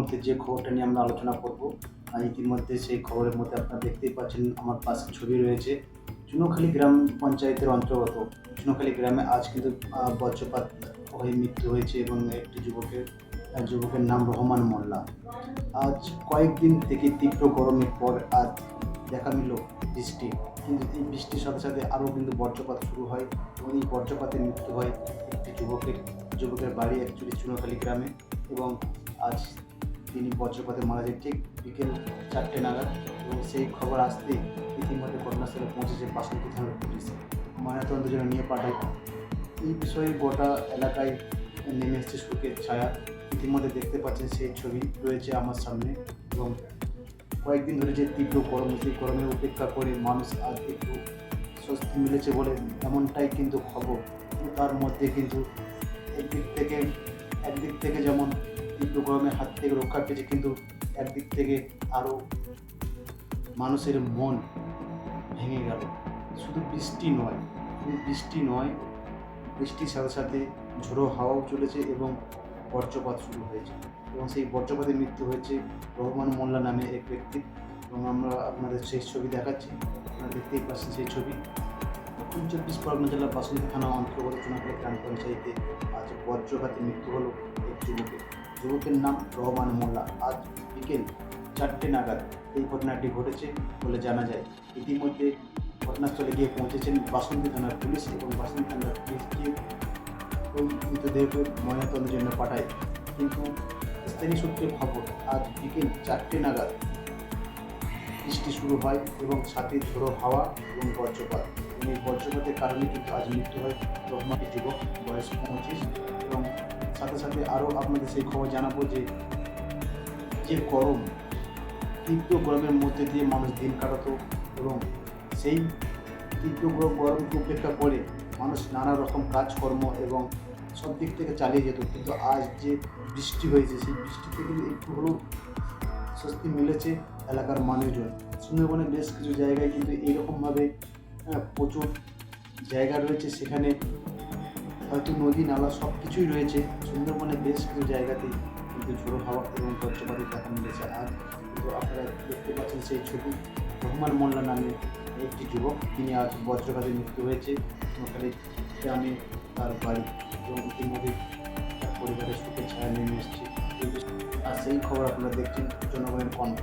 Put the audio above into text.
মুহূর্তে যে খবরটা নিয়ে আমরা আলোচনা করব ইতিমধ্যে সেই খবরের মধ্যে আপনারা দেখতেই পাচ্ছেন আমার পাশে ছবি রয়েছে। চুনোখালী গ্রাম পঞ্চায়েতের অন্তর্গত। চুনোখালী গ্রামে আজ কিন্তু বজ্রপাত হয়ে মৃত্যু হয়েছে এবং একটি যুবকের যুবকের নাম রহমান মোল্লা। আজ কয়েকদিন থেকে তীব্র গরমের পর আজ দেখা মিল বৃষ্টি। কিন্তু এই বৃষ্টির সাথে সাথে আরও কিন্তু বজ্রপাত শুরু হয় এবং এই বজ্রপাতে মৃত্যু হয় একটি যুবকের যুবকের বাড়ি অ্যাকচুয়ালি চুনোখালী গ্রামে এবং আজ তিনি বজ্রপাতে মারা যায় ঠিক বিকেল চারটে নাগাদ এবং সেই খবর আসতেই ইতিমধ্যে ঘটনাস্থলে পৌঁছেছে বাসন্তী থানার পুলিশ। ময়নাতদন্তের জন্য নিয়ে পাঠায় এই বিষয়ে গোটা এলাকায় নেমে এসছে শোকের ছায়া। ইতিমধ্যে দেখতে পাচ্ছেন সেই ছবি রয়েছে আমার সামনে এবং কয়েকদিন ধরে যে তীব্র গরম, সেই গরমের উপেক্ষা করে মানুষ আজ একটু স্বস্তি মিলেছে বলে এমনটাই কিন্তু খবর। তার মধ্যে কিন্তু একদিক থেকে একদিক থেকে যেমন তীব্র গরমের হাত থেকে রক্ষা পেয়েছে, কিন্তু একদিক থেকে আরও মানুষের মন ভেঙে গেল। শুধু বৃষ্টি নয়, শুধু বৃষ্টি নয়, বৃষ্টির সাথে সাথে ঝোড়ো হাওয়াও চলেছে এবং বজ্রপাত শুরু হয়েছে। এবং সেই বজ্রপাতে মৃত্যু হয়েছে রহমান মোল্লা নামে এক ব্যক্তির এবং আমরা আপনাদের সেই ছবি দেখাচ্ছি। আপনারা দেখতেই পাচ্ছেন সেই ছবি। দক্ষিণ চব্বিশ পরগনা জেলার বাসন্তী থানা অন্তর্গত চুনাপাড়া গ্রাম পঞ্চায়েতে আজ বজ্রপাতে মৃত্যু হলো এক যুবকের। যুবকের নাম রহমান মোল্লা। আজ বিকেল চারটে নাগাদ এই ঘটনাটি ঘটেছে বলে জানা যায়। ইতিমধ্যে ঘটনাস্থলে গিয়ে পৌঁছেছেন বাসন্তী থানার পুলিশ এবং বাসন্তী থানার পুলিশ ওই মৃতদেহকে ময়নাতদন্তের জন্য পাঠায়। কিন্তু স্থানীয় সূত্রে খবর, আজ বিকেল চারটে নাগাদ বৃষ্টি শুরু হয় এবং সাথে ঝোড়ো হাওয়া এবং বজ্রপাত। এবং এই বজ্রপাতের কারণে কিন্তু আজ মৃত্যু হয় রহমাটি যুবক, বয়স পঁচিশ। সাথে আরও আপনাদের সেই খবর জানাব যে যে গরম, তীব্র গরমের মধ্যে দিয়ে মানুষ দিন কাটাতো এবং সেই তীব্র গরম গরমকে উপেক্ষা করে মানুষ নানা রকম কাজকর্ম এবং সব দিক থেকে চালিয়ে যেত। কিন্তু আজ যে বৃষ্টি হয়েছে, সেই বৃষ্টি থেকে একটু হলেও স্বস্তি মিলেছে এলাকার মানুষজন। সুন্দরবনের বেশ কিছু জায়গায় কিন্তু এইরকমভাবে প্রচুর জায়গা রয়েছে। সেখানে হয়তো নদী, নালা সব কিছুই রয়েছে। সুন্দরবনের বেশ কিছু জায়গাতেই কিন্তু ঝোড়ো হাওয়া এবং বজ্রপাতের দেখা মিলেছে। আর কিন্তু আপনারা দেখতে পাচ্ছেন সেই ছবি, রহমান মোল্লা নামে একটি যুবক। তিনি আজ বজ্রপাতে মৃত্যু হয়েছে। ওখানে গ্রামে তার বাড়ি এবং ইতিমধ্যে তার পরিবারের সুখে ছায়া নেমে এসছে। আর সেই খবর আপনারা দেখছেন জনগণের কণ্ঠ।